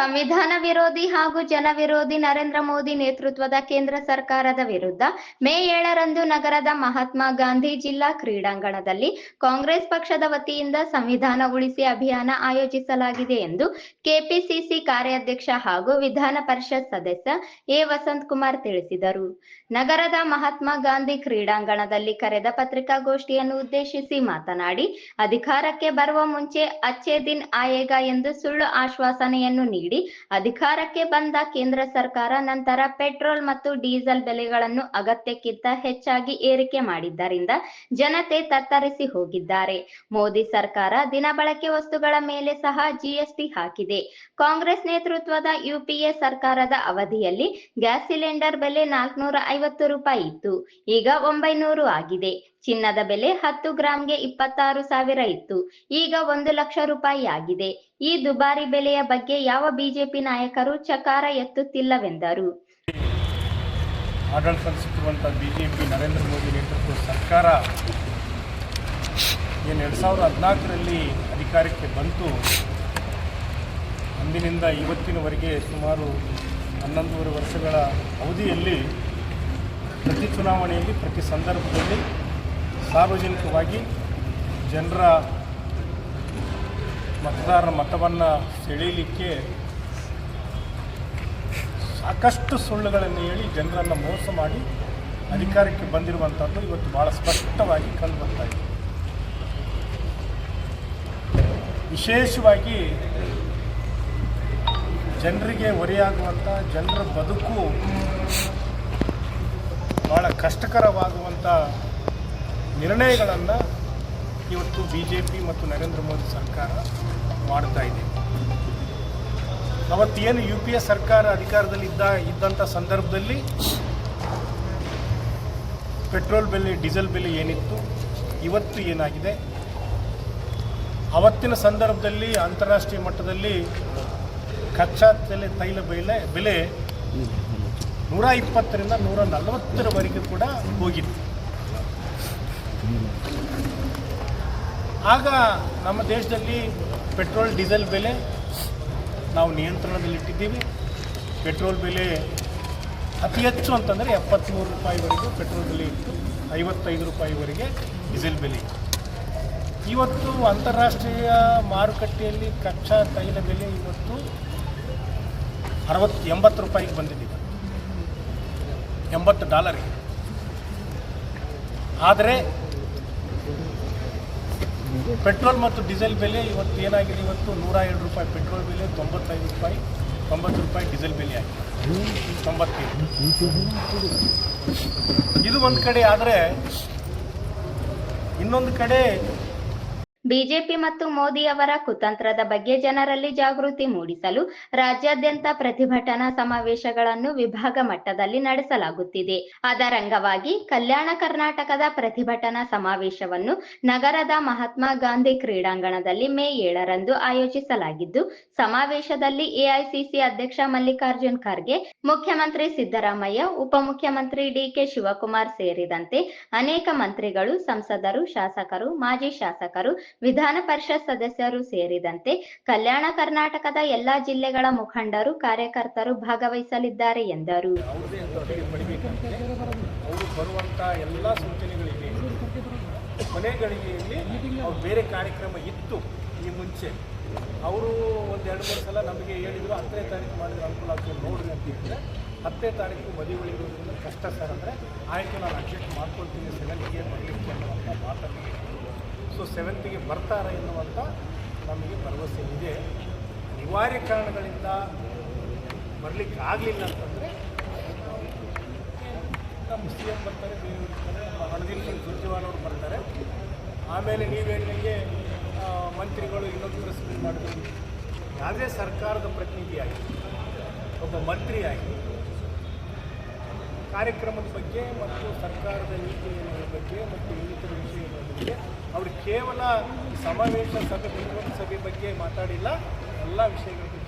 ಸಂವಿಧಾನ ವಿರೋಧಿ ಹಾಗೂ ಜನ ವಿರೋಧಿ ನರೇಂದ್ರ ಮೋದಿ ನೇತೃತ್ವದ ಕೇಂದ್ರ ಸರ್ಕಾರದ ವಿರುದ್ಧ ಮೇ ಏಳರಂದು ನಗರದ ಮಹಾತ್ಮ ಗಾಂಧಿ ಜಿಲ್ಲಾ ಕ್ರೀಡಾಂಗಣದಲ್ಲಿ ಕಾಂಗ್ರೆಸ್ ಪಕ್ಷದ ವತಿಯಿಂದ ಸಂವಿಧಾನ ಉಳಿಸಿ ಅಭಿಯಾನ ಆಯೋಜಿಸಲಾಗಿದೆ ಎಂದು ಕೆಪಿಸಿಸಿ ಕಾರ್ಯಾಧ್ಯಕ್ಷ ಹಾಗೂ ವಿಧಾನ ಪರಿಷತ್ ಸದಸ್ಯ ಎ ವಸಂತ್ ಕುಮಾರ್ ತಿಳಿಸಿದರು. ನಗರದ ಮಹಾತ್ಮ ಗಾಂಧಿ ಕ್ರೀಡಾಂಗಣದಲ್ಲಿ ಕರೆದ ಪತ್ರಿಕಾಗೋಷ್ಠಿಯನ್ನು ಉದ್ದೇಶಿಸಿ ಮಾತನಾಡಿ, ಅಧಿಕಾರಕ್ಕೆ ಬರುವ ಮುಂಚೆ ಅಚ್ಚೇ ದಿನ್ ಆಯೇಗ ಎಂದು ಸುಳ್ಳು ಆಶ್ವಾಸನೆಯನ್ನು ನೀಡಿ ಅಧಿಕಾರಕ್ಕೆ ಬಂದ ಕೇಂದ್ರ ಸರ್ಕಾರ ನಂತರ ಪೆಟ್ರೋಲ್ ಮತ್ತು ಡೀಸೆಲ್ ಬೆಲೆಗಳನ್ನು ಅಗತ್ಯಕ್ಕಿಂತ ಹೆಚ್ಚಾಗಿ ಏರಿಕೆ ಮಾಡಿದ್ದರಿಂದ ಜನತೆ ತತ್ತರಿಸಿ ಹೋಗಿದ್ದಾರೆ. ಮೋದಿ ಸರ್ಕಾರ ದಿನಬಳಕೆ ವಸ್ತುಗಳ ಮೇಲೆ ಸಹ ಜಿಎಸ್ಟಿ ಹಾಕಿದೆ. ಕಾಂಗ್ರೆಸ್ ನೇತೃತ್ವದ ಯುಪಿಎ ಸರ್ಕಾರದ ಅವಧಿಯಲ್ಲಿ ಗ್ಯಾಸ್ ಸಿಲಿಂಡರ್ ಬೆಲೆ ನಾಲ್ಕುನೂರ ಐವತ್ತು ರೂಪಾಯಿ ಇತ್ತು. ಈಗ ಒಂಬೈನೂರು ಆಗಿದೆ. ಚಿನ್ನದ ಬೆಲೆ ಹತ್ತು ಗ್ರಾಂಗೆ ಇಪ್ಪತ್ತಾರು ಸಾವಿರ ಇತ್ತು. ಈಗ ಒಂದು ಲಕ್ಷ ರೂಪಾಯಿ ಆಗಿದೆ. ಈ ದುಬಾರಿ ಬೆಲೆಯ ಬಗ್ಗೆ ಯಾವ ಬಿಜೆಪಿ ನಾಯಕರು ಚಕಾರ ಎತ್ತುತ್ತಿಲ್ಲವೆಂದರು. ಆಡಳಿತ ನಡೆಸುತ್ತಿರುವಂಥ ಬಿಜೆಪಿ ನರೇಂದ್ರ ಮೋದಿ ನೇತೃತ್ವದ ಸರ್ಕಾರ ಏನು ಎರಡು ಸಾವಿರದ ಹದಿನಾಲ್ಕರಲ್ಲಿ ಅಧಿಕಾರಕ್ಕೆ ಬಂತು. ಅಂದಿನಿಂದ ಇವತ್ತಿನವರೆಗೆ ಸುಮಾರು ಹನ್ನೊಂದೂವರೆ ವರ್ಷಗಳ ಅವಧಿಯಲ್ಲಿ ಪ್ರತಿ ಚುನಾವಣೆಯಲ್ಲಿ, ಪ್ರತಿ ಸಂದರ್ಭದಲ್ಲಿ ಸಾರ್ವಜನಿಕವಾಗಿ ಜನರ ಮತದಾರರ ಮತವನ್ನು ಸೆಳೀಲಿಕ್ಕೆ ಸಾಕಷ್ಟು ಸುಳ್ಳುಗಳನ್ನು ಹೇಳಿ ಜನರನ್ನು ಮೋಸ ಮಾಡಿ ಅಧಿಕಾರಕ್ಕೆ ಬಂದಿರುವಂಥದ್ದು ಇವತ್ತು ಭಾಳ ಸ್ಪಷ್ಟವಾಗಿ ಕಂಡು ಬರ್ತಾ ಇದೆ. ವಿಶೇಷವಾಗಿ ಜನರಿಗೆ ಹೊರೆಯಾಗುವಂಥ ಜನರ ಬದುಕು ಭಾಳ ಕಷ್ಟಕರವಾಗುವಂಥ ನಿರ್ಣಯಗಳನ್ನು ಇವತ್ತು ಬಿ ಜೆ ಪಿ ಮತ್ತು ನರೇಂದ್ರ ಮೋದಿ ಸರ್ಕಾರ ಮಾಡ್ತಾ ಇದೆ. ಅವತ್ತೇನು ಯು ಪಿ ಎ ಸರ್ಕಾರ ಅಧಿಕಾರದಲ್ಲಿ ಇದ್ದ ಇದ್ದಂಥ ಸಂದರ್ಭದಲ್ಲಿ ಪೆಟ್ರೋಲ್ ಬೆಲೆ, ಡೀಸೆಲ್ ಬೆಲೆ ಏನಿತ್ತು, ಇವತ್ತು ಏನಾಗಿದೆ? ಅವತ್ತಿನ ಸಂದರ್ಭದಲ್ಲಿ ಅಂತಾರಾಷ್ಟ್ರೀಯ ಮಟ್ಟದಲ್ಲಿ ಕಚ್ಚಾ ತೈಲ ತೈಲ ಬೆಲೆ ಬೆಲೆ ನೂರ ಇಪ್ಪತ್ತರಿಂದ ನೂರ ನಲವತ್ತರವರೆಗೆ ಕೂಡ ಹೋಗಿತ್ತು ಆಗ ನಮ್ಮ ದೇಶದಲ್ಲಿ ಪೆಟ್ರೋಲ್, ಡೀಸೆಲ್ ಬೆಲೆ ನಾವು ನಿಯಂತ್ರಣದಲ್ಲಿಟ್ಟಿದ್ದೀವಿ. ಪೆಟ್ರೋಲ್ ಬೆಲೆ ಅತಿ ಹೆಚ್ಚು ಅಂತಂದರೆ ಎಪ್ಪತ್ತ್ಮೂರು ರೂಪಾಯಿವರೆಗೂ ಪೆಟ್ರೋಲ್ ಬೆಲೆ ಇತ್ತು. ಐವತ್ತೈದು ರೂಪಾಯಿವರೆಗೆ ಡೀಸೆಲ್ ಬೆಲೆ ಇವತ್ತು ಅಂತಾರಾಷ್ಟ್ರೀಯ ಮಾರುಕಟ್ಟೆಯಲ್ಲಿ ಕಚ್ಚಾ ತೈಲ ಬೆಲೆ ಇವತ್ತು ಅರವತ್ತು, ಎಂಬತ್ತು ರೂಪಾಯಿಗೆ ಬಂದಿದೆ ಎಂಬತ್ತು ಡಾಲರ್ಗೆ. ಆದರೆ ಪೆಟ್ರೋಲ್ ಮತ್ತು ಡೀಸೆಲ್ ಬೆಲೆ ಇವತ್ತು ಏನಾಗಿದೆ? ಇವತ್ತು ನೂರ ಎರಡು ರೂಪಾಯಿ ಪೆಟ್ರೋಲ್ ಬೆಲೆ, ತೊಂಬತ್ತೈದು ರೂಪಾಯಿ, ತೊಂಬತ್ತು ರೂಪಾಯಿ ಡೀಸೆಲ್ ಬೆಲೆ ಆಗಿದೆ. ತೊಂಬತ್ತೈದು ಇದು ಒಂದು ಕಡೆ ಆದರೆ ಇನ್ನೊಂದು ಕಡೆ ಬಿಜೆಪಿ ಮತ್ತು ಮೋದಿ ಅವರ ಕುತಂತ್ರದ ಬಗ್ಗೆ ಜನರಲ್ಲಿ ಜಾಗೃತಿ ಮೂಡಿಸಲು ರಾಜ್ಯಾದ್ಯಂತ ಪ್ರತಿಭಟನಾ ಸಮಾವೇಶಗಳನ್ನು ವಿಭಾಗ ಮಟ್ಟದಲ್ಲಿ ನಡೆಸಲಾಗುತ್ತಿದೆ. ಅದರ ಅಂಗವಾಗಿ ಕಲ್ಯಾಣ ಕರ್ನಾಟಕದ ಪ್ರತಿಭಟನಾ ಸಮಾವೇಶವನ್ನು ನಗರದ ಮಹಾತ್ಮ ಗಾಂಧಿ ಕ್ರೀಡಾಂಗಣದಲ್ಲಿ ಮೇ ಏಳರಂದು ಆಯೋಜಿಸಲಾಗಿದ್ದು, ಸಮಾವೇಶದಲ್ಲಿ ಎಐಸಿಸಿ ಅಧ್ಯಕ್ಷ ಮಲ್ಲಿಕಾರ್ಜುನ್ ಖರ್ಗೆ, ಮುಖ್ಯಮಂತ್ರಿ ಸಿದ್ದರಾಮಯ್ಯ, ಉಪಮುಖ್ಯಮಂತ್ರಿ ಡಿಕೆ ಶಿವಕುಮಾರ್ ಸೇರಿದಂತೆ ಅನೇಕ ಮಂತ್ರಿಗಳು, ಸಂಸದರು, ಶಾಸಕರು, ಮಾಜಿ ಶಾಸಕರು ವಿಧಾನ ಪರಿಷತ್ ಸದಸ್ಯರು ಸೇರಿದಂತೆ ಕಲ್ಯಾಣ ಕರ್ನಾಟಕದ ಎಲ್ಲಾ ಜಿಲ್ಲೆಗಳ ಮುಖಂಡರು, ಕಾರ್ಯಕರ್ತರು ಭಾಗವಹಿಸಲಿದ್ದಾರೆ ಎಂದರು. ಬೇರೆ ಕಾರ್ಯಕ್ರಮ ಇತ್ತು ಈ ಮುಂಚೆ. ಅವರು ಒಂದು ಎರಡು ಮೂರು ಸಲ ನಮಗೆ ಹೇಳಿದರು, ಹತ್ತನೇ ತಾರೀಕು ಮಾಡಿದ್ರೆ ಅನುಕೂಲ ಆಗ್ತದೆ ನೋಡ್ರಿ ಅಂತ ಹೇಳಿದ್ರೆ, ಹತ್ತನೇ ತಾರೀಕು ಮದುವೆಗಳಿರೋದ್ರಿಂದ ಕಷ್ಟ ಸರ್ ಅಂದರೆ, ಆಯ್ಕೆ ನಾನು ಅಡ್ಜಸ್ಟ್ ಮಾಡ್ಕೊಳ್ತೀನಿ ಸೆವೆಂತ್ಗೆ ಬರಲಿಕ್ಕೆ ಅಂತ ಮಾತನ್ನು ಸೊ ಸೆವೆಂತ್ಗೆ ಬರ್ತಾರೆ ಎನ್ನುವಂಥ ನಮಗೆ ಭರವಸೆ ಇದೆ. ಅನಿವಾರ್ಯ ಕಾರಣಗಳಿಂದ ಬರಲಿಕ್ಕೆ ಆಗಲಿಲ್ಲ ಅಂತಂದರೆ ನಮ್ಮ ಸಿ ಬರ್ತಾರೆ ಬೇರೆಯವರು ರಣದೀಪ್ ಸಿಂಗ್ ಸುರ್ಜೇವಾಲ್ ಅವರು ಬರ್ತಾರೆ. ಆಮೇಲೆ ನೀವು ಹೇಳಿದಂಗೆ ಆ, ಮಂತ್ರಿಗಳು ಇನ್ನೊಂದು ಪ್ರೆಸ್ ಮೀಟ್ ಮಾಡಿದ್ರು. ಯಾವುದೇ ಸರ್ಕಾರದ ಪ್ರತಿನಿಧಿಯಾಗಿ ಒಬ್ಬ ಮಂತ್ರಿಯಾಗಿ ಕಾರ್ಯಕ್ರಮದ ಬಗ್ಗೆ ಮತ್ತು ಸರ್ಕಾರದ ನೀತಿಗಳ ಬಗ್ಗೆ ಮತ್ತು ಇನ್ನಿತರ ವಿಷಯಗಳ ಬಗ್ಗೆ ಅವರು ಕೇವಲ ಸಮಾವೇಶ ಸಭೆ ಸಭೆ ಬಗ್ಗೆ ಮಾತಾಡಿಲ್ಲ ಎಲ್ಲ ವಿಷಯಗಳ ಬಗ್ಗೆ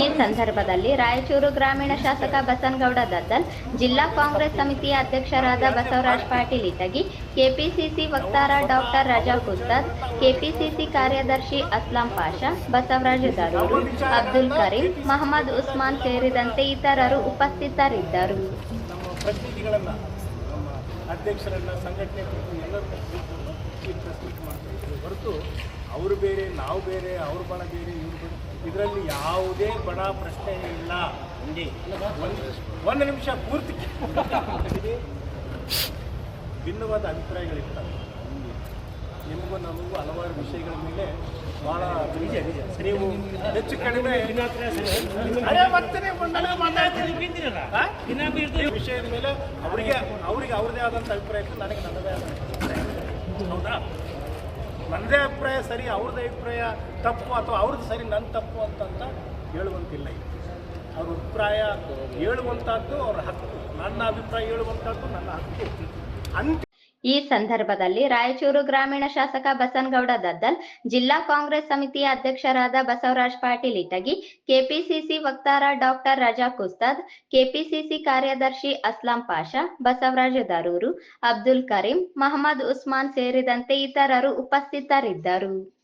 ಈ ಸಂದರ್ಭದಲ್ಲಿ ರಾಯಚೂರು ಗ್ರಾಮೀಣ ಶಾಸಕ ಬಸನಗೌಡ ದದ್ದಲ್ ಜಿಲ್ಲಾ ಕಾಂಗ್ರೆಸ್ ಸಮಿತಿಯ ಅಧ್ಯಕ್ಷರಾದ ಬಸವರಾಜ್ ಪಾಟೀಲ್ ಇಟಗಿ ಕೆಪಿಸಿಸಿ ವಕ್ತಾರ ಡಾಕ್ಟರ್ ರಜಾ ಕುಸ್ತದ್ ಕೆಪಿಸಿಸಿ ಕಾರ್ಯದರ್ಶಿ ಅಸ್ಲಾಂ ಪಾಷಾ ಬಸವರಾಜ ದರೂರು ಅಬ್ದುಲ್ ಕರೀಂ ಮಹಮ್ಮದ್ ಉಸ್ಮಾನ್ ಸೇರಿದಂತೆ ಇತರರು ಉಪಸ್ಥಿತರಿದ್ದರು. ಅಧ್ಯಕ್ಷರನ್ನ ಸಂಘಟನೆ ಎಲ್ಲರೂ ಈ ಪ್ರೆಸ್ ಮೀಟ್ ಮಾಡ್ತಾ ಇದ್ದೀವಿ ಹೊರತು ಅವರು ಬೇರೆ ನಾವು ಬೇರೆ ಅವ್ರ ಬಣ ಬೇರೆ ಇವ್ರು ಬೇರೆ. ಇದರಲ್ಲಿ ಯಾವುದೇ ಬಡ ಪ್ರಶ್ನೆ ಇಲ್ಲ. ಒಂದು ಒಂದು ನಿಮಿಷ ಪೂರ್ತಿ. ಭಿನ್ನವಾದ ಅಭಿಪ್ರಾಯಗಳಿರ್ತವೆ. ನಿಮಗೂ ನಮಗೂ ಹಲವಾರು ವಿಷಯಗಳ ಮೇಲೆ ಬಹಳ ನೀವು ಹೆಚ್ಚು ಕಡಿಮೆ ಅದೇ ಮತ್ತೆ ನೀವು ನನಗೆ ಮಾತಾಡ್ತೀನಿ ವಿಷಯದ ಮೇಲೆ ಅವರಿಗೆ ಅವರಿಗೆ ಅವ್ರದೇ ಆದಂಥ ಅಭಿಪ್ರಾಯ ಇತ್ತು ನನಗೆ ನನ್ನದೇ ಆದ ಅಭಿಪ್ರಾಯ. ಹೌದಾ? ನನ್ನದೇ ಅಭಿಪ್ರಾಯ ಸರಿ ಅವ್ರದ್ದೇ ಅಭಿಪ್ರಾಯ ತಪ್ಪು ಅಥವಾ ಅವ್ರದ್ದು ಸರಿ ನನ್ನ ತಪ್ಪು ಅಂತಂತ ಹೇಳುವಂತಿಲ್ಲ ಅವ್ರ ಅಭಿಪ್ರಾಯ ಹೇಳುವಂಥದ್ದು ಅವ್ರ ಹಕ್ಕು. ನನ್ನ ಅಭಿಪ್ರಾಯ ಹೇಳುವಂಥದ್ದು ನನ್ನ ಹಕ್ಕು. ಅಂತ ಈ ಸಂದರ್ಭದಲ್ಲಿ ರಾಯಚೂರು ಗ್ರಾಮೀಣ ಶಾಸಕ ಬಸನಗೌಡ ದದ್ದಲ್, ಜಿಲ್ಲಾ ಕಾಂಗ್ರೆಸ್ ಸಮಿತಿಯ ಅಧ್ಯಕ್ಷರಾದ ಬಸವರಾಜ್ ಪಾಟೀಲ್ ಇಟಗಿ, ಕೆಪಿಸಿಸಿ ವಕ್ತಾರ ಡಾಕ್ಟರ್ ರಜಾ ಕುಸ್ತಾದ್, ಕೆಪಿಸಿಸಿ ಕಾರ್ಯದರ್ಶಿ ಅಸ್ಲಾಂ ಪಾಷಾ, ಬಸವರಾಜ ದರೂರು, ಅಬ್ದುಲ್ ಕರೀಂ, ಮಹಮ್ಮದ್ ಉಸ್ಮಾನ್ ಸೇರಿದಂತೆ ಇತರರು ಉಪಸ್ಥಿತರಿದ್ದರು.